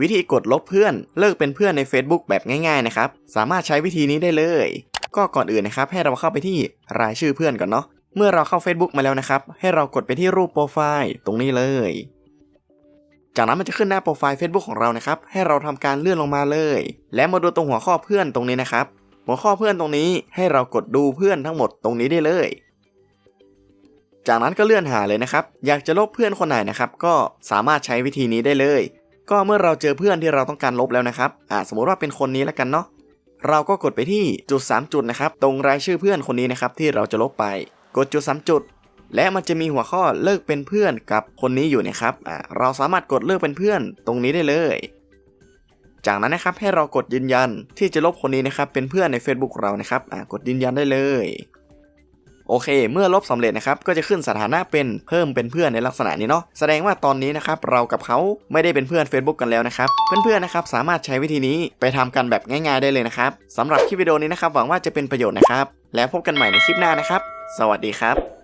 วิธีกดลบเพื่อนเลิกเป็นเพื่อนใน Facebook แบบง่ายๆนะครับ สามารถใช้วิธีนี้ได้เลย ก็ก่อนอื่นนะครับ ให้เราเข้าไปที่รายชื่อเพื่อนก่อนเนาะเมื่อเราเข้า Facebook มาแล้วนะครับ ให้เรากดไปที่รูปโปรไฟล์ตรงนี้เลย จากนั้นมันจะขึ้นหน้าโปรไฟล์ Facebook ของเรานะครับ ให้เราทำการเลื่อนลงมาเลย และมาดูตรงหัวข้อเพื่อนตรงนี้นะครับ หัวข้อเพื่อนตรงนี้ให้เรากดดูเพื่อนทั้งหมดตรงนี้ได้เลย จากนั้นก็เลื่อนหาเลยนะครับ อยากจะลบเพื่อนคนไหนนะครับ ก็สามารถใช้วิธีนี้ได้เลย ก็เมื่อเราเจอเพื่อนที่เราต้องการลบแล้วนะครับ อ่า สมมติว่าเป็นคนนี้แล้วกันเนาะ เราก็กดไปที่จุด 3 จุดนะครับ ตรงรายชื่อเพื่อนคนนี้นะครับที่เราจะลบไป กดจุด 3 จุด และมันจะมีหัวข้อเลิกเป็นเพื่อนกับคนนี้อยู่นะครับ อ่า เราสามารถกดเลิกเป็นเพื่อนตรงนี้ได้เลย จากนั้นนะครับให้เรากดยืนยันที่จะลบคนนี้นะครับเป็นเพื่อนใน Facebook เรานะครับ อ่า กดยืนยันได้เลย โอเค เมื่อลบสำเร็จนะครับก็จะขึ้นสถานะเป็นเพิ่มเป็นเพื่อนในลักษณะนี้เนาะแสดงว่าตอนนี้นะครับเรากับเขาไม่ได้เป็นเพื่อน Facebook กันแล้วนะครับเพื่อนๆนะครับสามารถใช้วิธีนี้ไปทำกันแบบง่าย ๆได้เลยนะครับสำหรับคลิปวิดีโอนี้นะครับหวังว่าจะเป็นประโยชน์นะครับแล้วพบกันใหม่ในคลิปหน้านะครับ สวัสดีครับ